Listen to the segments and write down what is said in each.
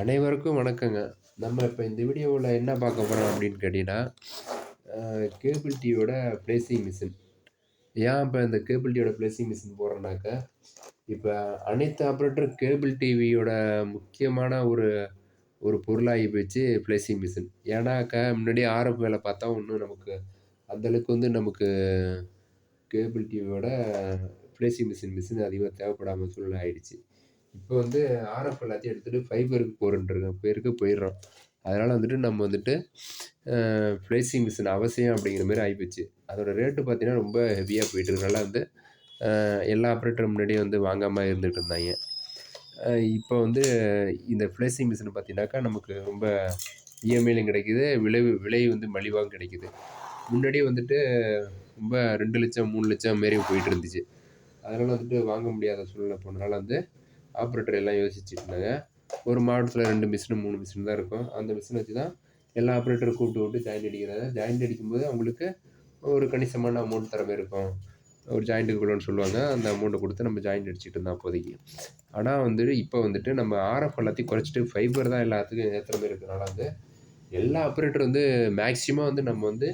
அனைவருக்கும் வணக்கங்க. நம்ம இப்போ இந்த வீடியோவில் என்ன பார்க்க போகிறோம் அப்படின்னு கேட்டிங்கன்னா கேபிள் டிவியோட பிளேசிங் மிஷின் ஏன் இப்போ இந்த கேபிள் டிவியோட ப்ளேசிங் மிஷின் போடுறோன்னாக்கா இப்போ அனைத்து ஆப்ரேட்டர் கேபிள் டிவியோட முக்கியமான ஒரு ஒரு பொருளாகி போச்சு பிளேசிங் மிஷின் ஏன்னாக்கா முன்னாடி ஆரம்ப வேலை பார்த்தா ஒன்றும் நமக்கு அந்தளவுக்கு வந்து நமக்கு கேபிள் டிவியோட ப்ளேசிங் மிஷின் மிஷின் அதிகமாக தேவைப்படாமல் சூழ்நிலை ஆயிடுச்சு. இப்போ வந்து ஆர்எஃப் எல்லாத்தையும் எடுத்துகிட்டு ஃபைபருக்கு போகிறன்ற பேருக்கு போயிடுறோம். அதனால் வந்துட்டு நம்ம வந்துட்டு ஃப்ளேசிங் மிஷின் அவசியம் அப்படிங்கிற மாதிரி ஆகிப்போச்சு அதோடய ரேட்டு பார்த்திங்கன்னா ரொம்ப ஹெவியாக போயிட்டுருக்கனால வந்து எல்லா ஆப்ரேட்டரும் முன்னாடியே வந்து வாங்காமல் இருந்துகிட்டு இருந்தாங்க. இப்போ வந்து இந்த ஃப்ளேசிங் மிஷின் பார்த்தீங்கன்னாக்கா நமக்கு ரொம்ப இஎம்ஐலையும் கிடைக்கிது. விலை விலை வந்து மலிவாகவும் கிடைக்கிது. முன்னாடியே வந்துட்டு ரொம்ப ரெண்டு லட்சம் மூணு லட்சம் மாரி போயிட்டு இருந்துச்சு. அதனால் வந்துட்டு வாங்க முடியாத சூழ்நிலை போனதுனால வந்து ஆப்ரேட்டர் எல்லாம் யோசிச்சுட்டு இருந்தாங்க. ஒரு மாவட்டத்தில் ரெண்டு மிஷினு மூணு மிஷின் தான் இருக்கும். அந்த மிஷினை வச்சு தான் எல்லா ஆப்ரேட்டரும் கூப்பிட்டு விட்டு ஜாயிண்ட் அடிக்கிறாங்க. ஜாயிண்ட் அடிக்கும்போது அவங்களுக்கு ஒரு கணிசமான அமௌண்ட் தர மாதிரி இருக்கும். ஒரு ஜாயிண்ட்டுக்கு இவ்வளோன்னு சொல்லுவாங்க. அந்த அமௌண்ட்டை கொடுத்து நம்ம ஜாயிண்ட் அடிச்சுட்டு இருந்தோம் அப்போதைக்கு ஆனால் வந்துட்டு இப்போ வந்துட்டு நம்ம ஆர்எஃப் எல்லாத்தையும் குறைச்சிட்டு ஃபைபர் தான் எல்லாத்துக்கும் ஏற்றுற மாதிரி இருக்கிறனால வந்து எல்லா ஆப்ரேட்டர் வந்து மேக்ஸிமம் வந்து நம்ம வந்து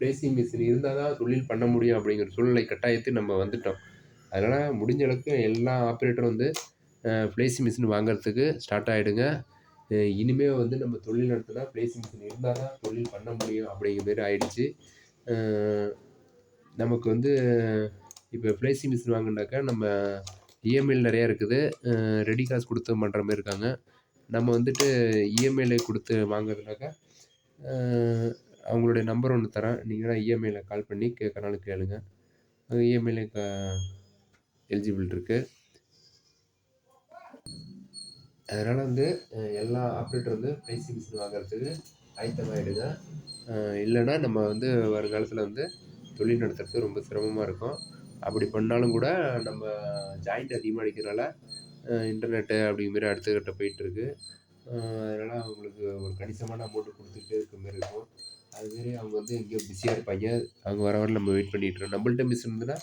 பேசிங் மிஷின் இருந்தால் தான் தொழில் பண்ண முடியும் அப்படிங்கிற சூழ்நிலை கட்டாயத்தை நம்ம வந்துட்டோம். அதனால் முடிஞ்ச அளவுக்கு எல்லா ஆப்ரேட்டரும் வந்து ஃப்ளேசி மிஷின் வாங்குறதுக்கு ஸ்டார்ட் ஆகிடுங்க இனிமேல் வந்து நம்ம தொழில் நடத்தினா ஃப்ளேசி மிஷின் இருந்தால் தான் தொழில் பண்ண முடியும் அப்படிங்கிற மாரி ஆயிடுச்சு. நமக்கு வந்து இப்போ ஃப்ளேசி மிஷின் வாங்கினாக்கா நம்ம இஎம்ஐயில் நிறையா இருக்குது. ரெடி காசு கொடுத்து பண்ணுற மாதிரி இருக்காங்க. நம்ம வந்துட்டு இஎம்ஐயில் கொடுத்து வாங்குறதுனாக்கா அவங்களுடைய நம்பர் ஒன்று தரேன். நீங்கள் இஎம்ஐயில் கால் பண்ணி கேட்குறனாலும் கேளுங்க. இஎம்ஐயில் க எலிஜிபிள் இருக்குது அதனால் வந்து எல்லா ஆப்ரேட்டர் வந்து ப்ரைஸி மிஷின் வாங்குறதுக்கு ஆயத்தமாகிடுங்க இல்லைன்னா நம்ம வந்து வருங்காலத்தில் வந்து தொழில் நடத்துறது ரொம்ப சிரமமாக இருக்கும். அப்படி பண்ணாலும் கூட நம்ம ஜாயிண்ட் அதிகமாக அடிக்கிறனால இன்டர்நெட்டு அப்படிங்கிற மாரி அடுத்த கட்ட போயிட்டுருக்கு அதனால் அவங்களுக்கு ஒரு கணிசமான அமௌண்ட்டு கொடுத்துட்டே இருக்க மாதிரி இருக்கும். அதுமாரி அவங்க வந்து எங்கேயோ பிஸியாக இருப்பாங்க. அவங்க வர வர நம்ம வெயிட் பண்ணிகிட்ருக்கோம் நம்மள்ட்ட மிஷின் இருந்ததுன்னா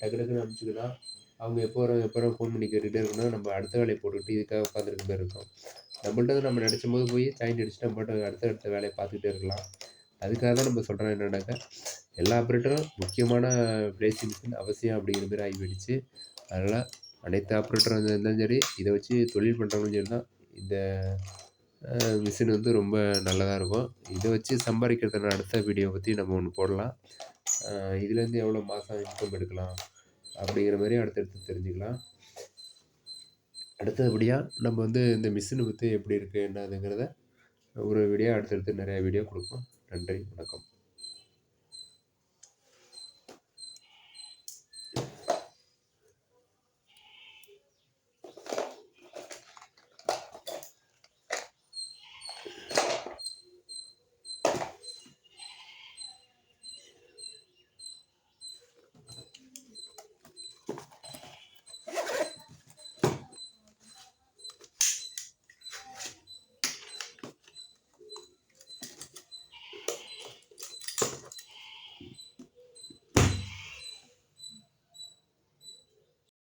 டக்கு டக்குன்னு அனுப்பிச்சிக்கலாம் அவங்க எப்போ வரும் எப்போ வரும் ஃபோன் பண்ணி கேட்டுகிட்டே இருக்கணும் நம்ம அடுத்த வேலையை போட்டுக்கிட்டு இதுக்காக உட்காந்துருக்க மாதிரி இருக்கும். நம்மள்ட்ட நம்ம நினச்சும் போது போய் ஜாயிண்ட் அடிச்சுட்டு நம்ம அடுத்த அடுத்த வேலையை பார்த்துக்கிட்டே இருக்கலாம். அதுக்காக தான் நம்ம சொல்கிறோம் என்னென்னாக்கா எல்லா ஆப்ரேட்டரும் முக்கியமான பிளேசிங் மிஷின் அவசியம் அப்படிங்கிற மாதிரி ஆகி போயிடுச்சு அதனால் அனைத்து ஆப்ரேட்டரும் இருந்தாலும் சரி இதை வச்சு தொழில் பண்ணுறவங்களும் சரி தான் இந்த மிஷின் வந்து ரொம்ப நல்லதாக இருக்கும். இதை வச்சு சம்பாதிக்கிறதுன அடுத்த வீடியோ பற்றி நம்ம ஒன்று போடலாம். இதுலேருந்து எவ்வளோ மாதம் இன்கம் எடுக்கலாம்? அப்படிங்கிற மாதிரி அடுத்தடுத்து தெரிஞ்சுக்கலாம். அடுத்தபடியாக நம்ம வந்து இந்த மிஷினை பற்றி எப்படி இருக்குது என்னதுங்கிறத ஒரு வீடியோ அடுத்தடுத்து நிறையா வீடியோ கொடுப்போம். நன்றி வணக்கம்.